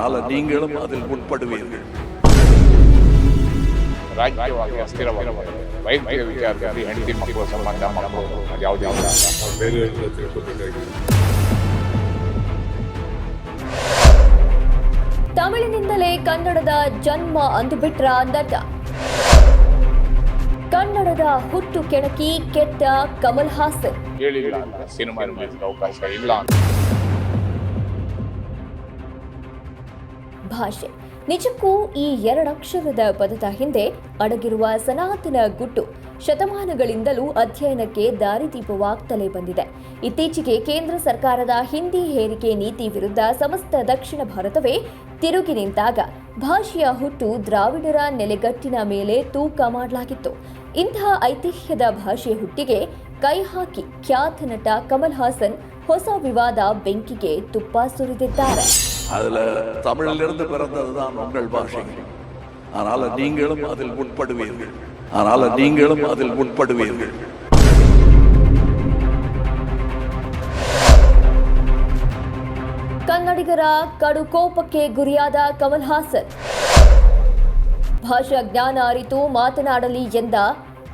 அதனால நீங்களும் அதில் உட்படுவீர்கள் ರಾಜಕೀಯವಾಗಿ ಅಸ್ಥಿರವಾಗಿದೆ ವೈಯಕ್ತಿಕ ವಿಚಾರದಲ್ಲಿ ಹೆಂಡತಿ ಮಕ್ಕಳು ಸಂಬಂಧ ಮಕ್ಕಳು ಅದು ಯಾವುದೇ ಇಲ್ಲ ನಾವು ಬೇರೆಯವರಿಂದ ತಿಳ್ಕೊಬೇಕಾಗಿದೆ ತಮಿಳಿನಿಂದಲೇ ಕನ್ನಡದ ಜನ್ಮ ಅಂದುಬಿಟ್ರ ನಟ ಕನ್ನಡದ ಹುಟ್ಟು ಕೆಣಕಿ ಕೆಟ್ಟ ಕಮಲ್ ಹಾಸನ್ ಹೇಳಿಲ್ಲ ಅಂತ ಸಿನಿಮಾ ರಿಲೀಸ್ಗೆ ಅವಕಾಶ ಇಲ್ಲ ಭಾಷೆ. ನಿಜಕ್ಕೂ ಈ ಎರಡಕ್ಷರದ ಪದದ ಹಿಂದೆ ಅಡಗಿರುವ ಸನಾತನ ಗುಟ್ಟು ಶತಮಾನಗಳಿಂದಲೂ ಅಧ್ಯಯನಕ್ಕೆ ದಾರಿದೀಪವಾಗ್ತಲೇ ಬಂದಿದೆ. ಇತ್ತೀಚೆಗೆ ಕೇಂದ್ರ ಸರ್ಕಾರದ ಹಿಂದಿ ಹೇರಿಕೆ ನೀತಿ ವಿರುದ್ಧ ಸಮಸ್ತ ದಕ್ಷಿಣ ಭಾರತವೇ ತಿರುಗಿ ನಿಂತಾಗ ಭಾಷೆಯ ಹುಟ್ಟು ದ್ರಾವಿಡರ ನೆಲೆಗಟ್ಟಿನ ಮೇಲೆ ತೂಕ ಮಾಡಲಾಗಿತ್ತು. ಇಂತಹ ಐತಿಹ್ಯದ ಭಾಷೆ ಹುಟ್ಟಿಗೆ ಕೈ ಹಾಕಿ ಖ್ಯಾತ ನಟ ಕಮಲ್ ಹಾಸನ್ ಹೊಸ ವಿವಾದ ಬೆಂಕಿಗೆ ತುಪ್ಪ ಸುರಿದಿದ್ದಾರೆ. அதுல தமிழிலிருந்து பிறந்ததுதான் உங்கள் பாஷை அதனால நீங்களும் அதில் உட்படுவீர்கள் அதனால நீங்களும் அதில் உட்படுவீர்கள் ಕನ್ನಡಿಗರ ಕಡು ಕೋಪಕ್ಕೆ ಗುರಿಯಾದ ಕಮಲ್ ಹಾಸನ್ ಭಾಷಾ ಜ್ಞಾನ ಅರಿತು ಮಾತನಾಡಲಿ ಎಂದ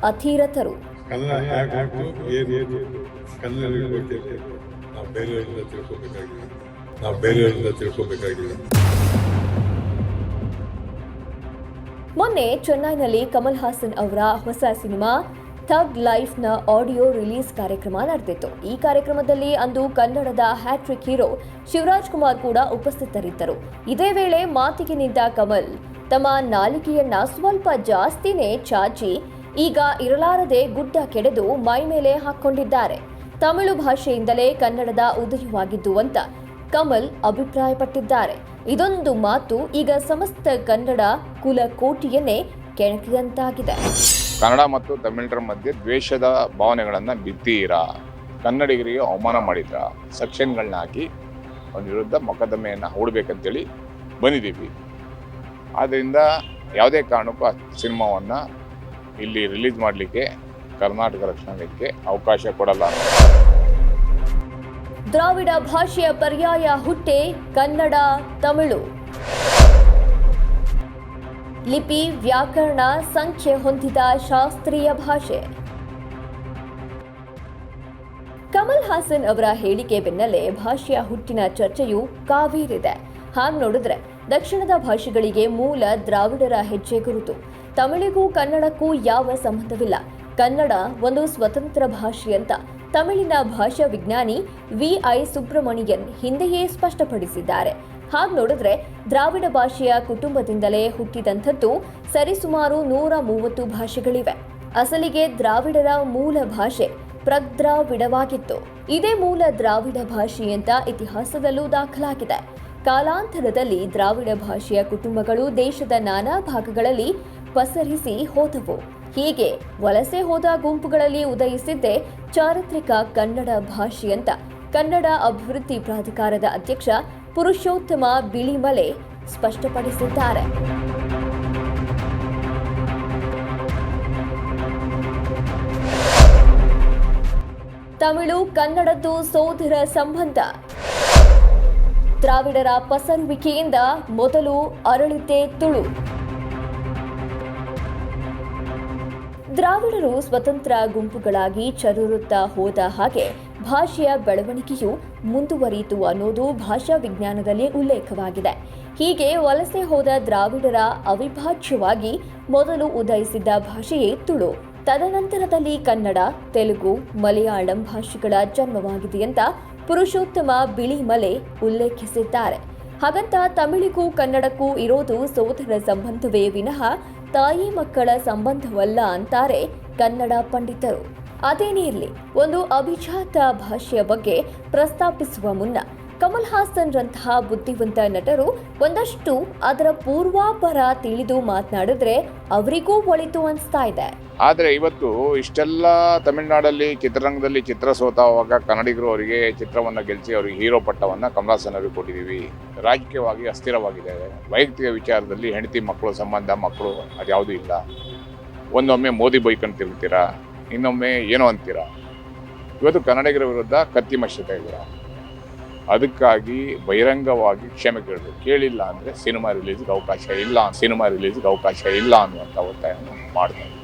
ಅಧೀರಥರು ಕನ್ನಡ ನಾವು ಬೇರೆಯವರಿಂದ ತಿಳ್ಕೊಬೇಕಾಗಿದೆ. ಮೊನ್ನೆ ಚೆನ್ನೈನಲ್ಲಿ ಕಮಲ್ ಹಾಸನ್ ಅವರ ಹೊಸ ಸಿನಿಮಾ ಥಗ್ ಲೈಫ್ನ ಆಡಿಯೋ ರಿಲೀಸ್ ಕಾರ್ಯಕ್ರಮ ನಡೆದಿತ್ತು. ಈ ಕಾರ್ಯಕ್ರಮದಲ್ಲಿ ಅಂದು ಕನ್ನಡದ ಹ್ಯಾಟ್ರಿಕ್ ಹೀರೋ ಶಿವರಾಜ್ ಕುಮಾರ್ ಕೂಡ ಉಪಸ್ಥಿತರಿದ್ದರು. ಇದೇ ವೇಳೆ ಮಾತಿಗೆ ನಿಂತ ಕಮಲ್ ತಮ್ಮ ನಾಲಿಗೆಯನ್ನ ಸ್ವಲ್ಪ ಜಾಸ್ತಿನೇ ಚಾಚಿ ಈಗ ಇರಲಾರದೆ ಗುಡ್ಡ ಕೆಡೆದು ಮೈ ಮೇಲೆ ಹಾಕೊಂಡಿದ್ದಾರೆ ತಮಿಳು ಭಾಷೆಯಿಂದಲೇ ಕನ್ನಡದ ಉದಯವಾಗಿದ್ದು ಅಂತ ಕಮಲ್ ಅಭಿಪ್ರಾಯಪಟ್ಟಿದ್ದಾರೆ. ಇದೊಂದು ಮಾತು ಈಗ ಸಮಸ್ತ ಕನ್ನಡ ಕುಲ ಕೋಟಿಯನ್ನೇ ಕೆಣಕಿದಂತಾಗಿದೆ. ಕನ್ನಡ ಮತ್ತು ತಮಿಳರ ಮಧ್ಯೆ ದ್ವೇಷದ ಭಾವನೆಗಳನ್ನು ಬಿತ್ತೀರಾ? ಕನ್ನಡಿಗರಿಗೆ ಅವಮಾನ ಮಾಡಿದ್ರ? ಸೆಕ್ಷನ್ಗಳನ್ನ ಹಾಕಿ ಅವನ ವಿರುದ್ಧ ಮೊಕದ್ದಮೆಯನ್ನು ಹೂಡ್ಬೇಕಂತೇಳಿ ಬಂದಿದ್ದೀವಿ. ಆದ್ದರಿಂದ ಯಾವುದೇ ಕಾರಣಕ್ಕೂ ಆ ಸಿನಿಮಾವನ್ನು ಇಲ್ಲಿ ರಿಲೀಸ್ ಮಾಡಲಿಕ್ಕೆ ಕರ್ನಾಟಕ ರಕ್ಷಣೆಗೆ ಅವಕಾಶ ಕೊಡಲ್ಲ. ದ್ರಾವಿಡ ಭಾಷೆಯ ಪರ್ಯಾಯ ಹುಟ್ಟೆ ಕನ್ನಡ, ತಮಿಳು. ಲಿಪಿ, ವ್ಯಾಕರಣ, ಸಂಖ್ಯೆ ಹೊಂದಿದ ಶಾಸ್ತ್ರೀಯ ಭಾಷೆ. ಕಮಲ್ ಹಾಸನ್ ಅವರ ಹೇಳಿಕೆ ಬೆನ್ನಲ್ಲೇ ಭಾಷೆಯ ಹುಟ್ಟಿನ ಚರ್ಚೆಯು ಕಾವೇರಿದೆ. ಹಾಗೆ ನೋಡಿದ್ರೆ ದಕ್ಷಿಣದ ಭಾಷೆಗಳಿಗೆ ಮೂಲ ದ್ರಾವಿಡರ ಹೆಜ್ಜೆ ಗುರುತು. ತಮಿಳಿಗೂ ಕನ್ನಡಕ್ಕೂ ಯಾವ ಸಂಬಂಧವಿಲ್ಲ. ಕನ್ನಡ ಒಂದು ಸ್ವತಂತ್ರ ಭಾಷೆ ಅಂತ ತಮಿಳಿನ ಭಾಷಾ ವಿಜ್ಞಾನಿ ವಿ ಐ ಸುಬ್ರಮಣಿಯನ್ ಹಿಂದೆಯೇ ಸ್ಪಷ್ಟಪಡಿಸಿದ್ದಾರೆ. ಹಾಗೆ ನೋಡಿದ್ರೆ ದ್ರಾವಿಡ ಭಾಷೆಯ ಕುಟುಂಬದಿಂದಲೇ ಹುಟ್ಟಿದಂಥದ್ದು ಸರಿಸುಮಾರು ನೂರ ಮೂವತ್ತು ಭಾಷೆಗಳಿವೆ. ಅಸಲಿಗೆ ದ್ರಾವಿಡರ ಮೂಲ ಭಾಷೆ ಪ್ರದ್ರಾವಿಡವಾಗಿತ್ತು. ಇದೇ ಮೂಲ ದ್ರಾವಿಡ ಭಾಷೆ ಅಂತ ಇತಿಹಾಸದಲ್ಲೂ ದಾಖಲಾಗಿದೆ. ಕಾಲಾಂತರದಲ್ಲಿ ದ್ರಾವಿಡ ಭಾಷೆಯ ಕುಟುಂಬಗಳು ದೇಶದ ನಾನಾ ಭಾಗಗಳಲ್ಲಿ ಪಸರಿಸಿ ಹೋದವು. ಹೀಗೆ ವಲಸೆ ಹೋದ ಗುಂಪುಗಳಲ್ಲಿ ಉದಯಿಸಿದ್ದೇ ಚಾರಿತ್ರಿಕ ಕನ್ನಡ ಭಾಷೆ ಅಂತ ಕನ್ನಡ ಅಭಿವೃದ್ಧಿ ಪ್ರಾಧಿಕಾರದ ಅಧ್ಯಕ್ಷ ಪುರುಷೋತ್ತಮ ಬಿಳಿಮಲೆ ಸ್ಪಷ್ಟಪಡಿಸಿದ್ದಾರೆ. ತಮಿಳು ಕನ್ನಡದ್ದು ಸೋದರ ಸಂಬಂಧ. ದ್ರಾವಿಡರ ಪಸರುವಿಕೆಯಿಂದ ಮೊದಲು ಅರಳಿತೆ ತುಳು. ದ್ರಾವಿಡರು ಸ್ವತಂತ್ರ ಗುಂಪುಗಳಾಗಿ ಚದುರುತ್ತಾ ಹೋದ ಹಾಗೆ ಭಾಷೆಯ ಬೆಳವಣಿಗೆಯು ಮುಂದುವರಿಯಿತು ಅನ್ನೋದು ಭಾಷಾ ವಿಜ್ಞಾನದಲ್ಲಿ ಉಲ್ಲೇಖವಾಗಿದೆ. ಹೀಗೆ ವಲಸೆ ಹೋದ ದ್ರಾವಿಡರ ಅವಿಭಾಜ್ಯವಾಗಿ ಮೊದಲು ಉದಯಿಸಿದ್ದ ಭಾಷೆಯೇ ತುಳು. ತದನಂತರದಲ್ಲಿ ಕನ್ನಡ, ತೆಲುಗು, ಮಲಯಾಳಂ ಭಾಷೆಗಳ ಜನ್ಮವಾಗಿದೆ ಅಂತ ಪುರುಷೋತ್ತಮ ಬಿಳಿಮಲೆ ಉಲ್ಲೇಖಿಸಿದ್ದಾರೆ. ಹಾಗಂತ ತಮಿಳಿಗೂ ಕನ್ನಡಕ್ಕೂ ಇರೋದು ಸೋದರ ಸಂಬಂಧವೇ ವಿನಃ ತಾಯಿ ಮಕ್ಕಳ ಸಂಬಂಧವಲ್ಲ ಅಂತಾರೆ ಕನ್ನಡ ಪಂಡಿತರು. ಅದೇನೇ ಇರಲಿ ಒಂದು ಅಭಿಜಾತ ಭಾಷೆಯ ಬಗ್ಗೆ ಪ್ರಸ್ತಾಪಿಸುವ ಮುನ್ನ ಕಮಲ್ ಹಾಸನ್ ರಂತಹ ಬುದ್ಧಿವಂತ ನಟರು ಒಂದಷ್ಟು ಅದರ ಪೂರ್ವಾಪರ ತಿಳಿದು ಮಾತನಾಡಿದ್ರೆ ಅವರಿಗೂ ಒಳಿತು ಅನಿಸ್ತಾ ಇದೆ. ಆದರೆ ಇವತ್ತು ಇಷ್ಟೆಲ್ಲ ತಮಿಳುನಾಡಲ್ಲಿ ಚಿತ್ರರಂಗದಲ್ಲಿ ಚಿತ್ರ ಸೋತಾವಾಗ ಕನ್ನಡಿಗರು ಅವರಿಗೆ ಚಿತ್ರವನ್ನು ಗೆಲ್ಲಿಸಿ ಅವರಿಗೆ ಹೀರೋ ಪಟ್ಟವನ್ನು ಕಮಲಾಸನ್ ಅವರಿಗೆ ಕೊಟ್ಟಿದ್ದೀವಿ. ರಾಜಕೀಯವಾಗಿ ಅಸ್ಥಿರವಾಗಿದೆ. ವೈಯಕ್ತಿಕ ವಿಚಾರದಲ್ಲಿ ಹೆಂಡತಿ ಮಕ್ಕಳು ಸಂಬಂಧ ಮಕ್ಕಳು ಅದು ಯಾವುದೂ ಇಲ್ಲ. ಒಂದೊಮ್ಮೆ ಮೋದಿ ಬೈಕಂತ ತಿರುಗ್ತೀರಾ ಇನ್ನೊಮ್ಮೆ ಏನೋ ಅಂತೀರಾ. ಇವತ್ತು ಕನ್ನಡಿಗರ ವಿರುದ್ಧ ಕತ್ತಿ ಮಶ್ಯತೆ ಇದ್ದೀರಾ? ಅದಕ್ಕಾಗಿ ಬಹಿರಂಗವಾಗಿ ಕ್ಷಮೆ ಕೇಳಬೇಕು. ಕೇಳಿಲ್ಲ ಅಂದರೆ ಸಿನಿಮಾ ರಿಲೀಸ್ಗೆ ಅವಕಾಶ ಇಲ್ಲ, ಸಿನಿಮಾ ರಿಲೀಸ್ಗೆ ಅವಕಾಶ ಇಲ್ಲ ಅನ್ನುವಂಥ ಒತ್ತಾಯವನ್ನು ಮಾಡ್ತಾರೆ.